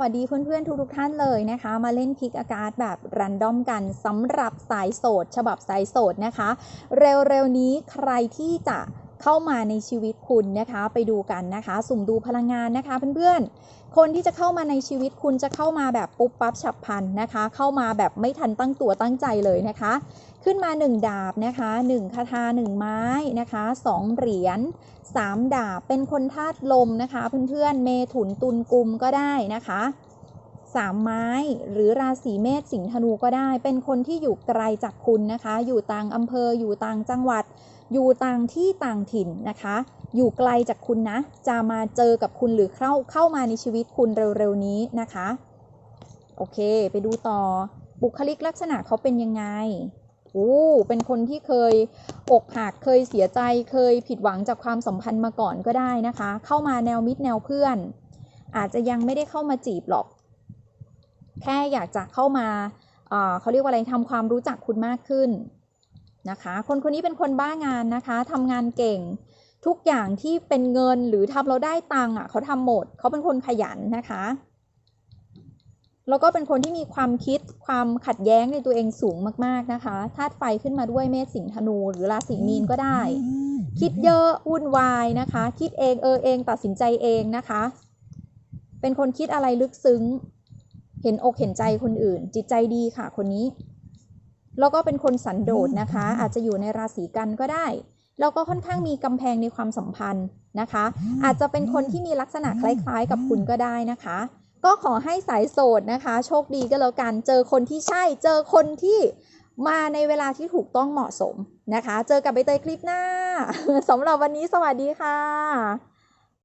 วัสดีเพื่อนๆทุกๆท่านเลยนะคะ มาเล่นพิกอากาศแบบรันดอมกันสำหรับสายโสด ฉบับสายโสดนะคะ เร็วๆนี้ใครที่จะ เข้ามาในชีวิตคุณนะคะ ไปดูกันนะคะ สุ่มดูพลังงานนะคะเพื่อนๆ คนที่จะเข้ามาในชีวิตคุณจะเข้ามาแบบปุ๊บปั๊บฉับพลันนะคะ เข้ามาแบบไม่ทันตั้งตัวตั้งใจเลยนะคะ ขึ้นมา 1 ดาบนะคะ1คาถา1 ไม้นะคะ2เหรียญ3ดาบเป็นคนธาตุลมนะคะเพื่อนๆเมถุนตุลกุมก็ได้นะคะสามไม้หรือราศีเมษสิงห์ธนูก็ได้ เป็นคนที่อยู่ไกลจากคุณนะคะ อยู่ต่างอำเภออยู่ต่างจังหวัด อยู่ต่างที่ต่างถิ่นนะคะ อยู่ไกลจากคุณนะ จะมาเจอกับคุณหรือเข้าเข้ามาในชีวิตคุณเร็วๆนี้นะคะ โอเค ไปดูต่อ บุคลิกลักษณะเขาเป็นยังไงอู้เป็นคนที่เคยอกหักเคยเสียใจเคยผิดหวังจากความสัมพันธ์มาก่อนก็ได้นะคะ เข้ามาแนวมิตรแนวเพื่อน อาจจะยังไม่ได้เข้ามาจีบหรอก แค่อยากจะเข้ามาอ่าเขาเรียกว่าอะไรทำความรู้จักคุณมากขึ้น นะคะ คนคนนี้เป็นคนบ้างานนะคะทำงานเก่ง ทุกอย่างที่เป็นเงินหรือทำเราได้ตังค์อะเขาทำหมดเขาเป็นคนขยันนะคะ แล้วก็เป็นคนที่มีความคิดความขัดแย้งในตัวเองสูงมากๆนะคะธาตุไฟขึ้นมาด้วยเมษสิงห์ธนู หรือราศีมีนก็ได้ คิดเยอะวุ่นวายนะคะ คิดเองเออเองตัดสินใจเองนะคะ เป็นคนคิดอะไรลึกซึ้ง เห็นอกเห็นใจคนอื่น จิตใจดีค่ะคนนี้ แล้วก็เป็นคนสันโดษนะคะ อาจจะอยู่ในราศีกันก็ได้แล้วก็ค่อนข้างมีกำแพงในความสัมพันธ์นะคะ อาจจะเป็นคนที่มีลักษณะคล้ายๆ กับคุณก็ได้นะคะ ก็ขอให้สายโสดนะคะ โชคดีก็แล้วกันเจอคนที่ใช่ เจอคนที่มาในเวลาที่ถูกต้องเหมาะสมนะคะ เจอกับใบเตยคลิปหน้าสำหรับวันนี้สวัสดีค่ะ